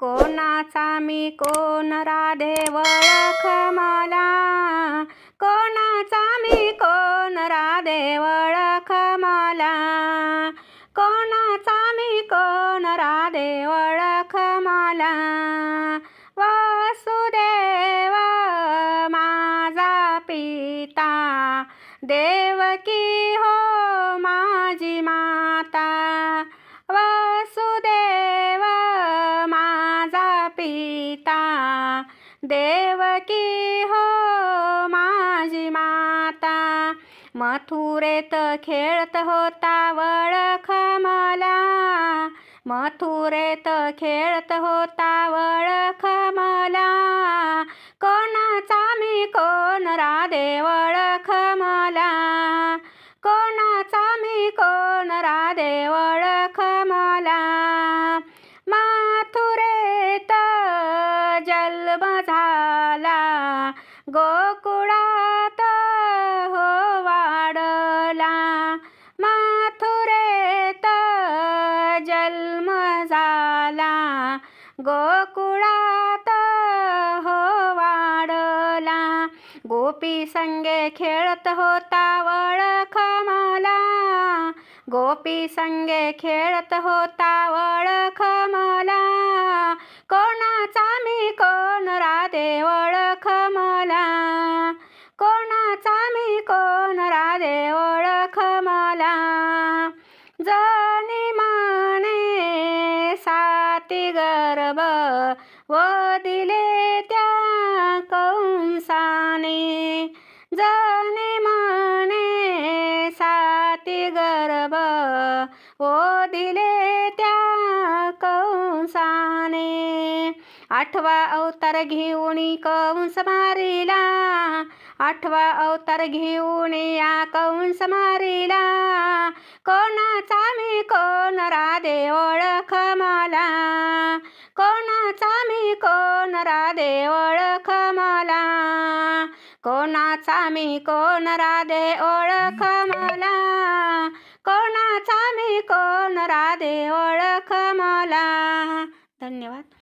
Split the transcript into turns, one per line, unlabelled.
कोणाचा मी कोण राधे ओळख मला? कोणाचा मी कोण राधे ओळख मला? कोणाचा मी कोण राधे ओळख मला? वासुदेव माझा पिता देवकी देवकी हो माझी माता. मथुरेत खेळत होता वळख मला. मथुरेत खेळत होता वळख मला. कोणाचा मी कोण राधे वळख मला. कोणाचा मी कोण राधे वळख जन्म झाला. गोकुळात हो वाढला. माथुरेत जन्म झाला. गोकुळात हो वाढला. गोपी संगे खेळत होता वळख मला. गोपी संगे खेळत होता वळख मला. मला जाने माने साती गर्भ व दिले त्या कंसाने. जाने माने साती गर्भ व दिले त्या कंसाने. आठवा अवतार घेऊन कंस मारेला. आठवा अवतार घेऊन या कंस मारेला. कोणाचा मी कोण राधे ओळख मला? कोणाचा मी कोण राधे ओळख मला? कोणाचा मी कोण राधे ओळख मला? कोणाचा मी कोण राधे ओळख मला? धन्यवाद.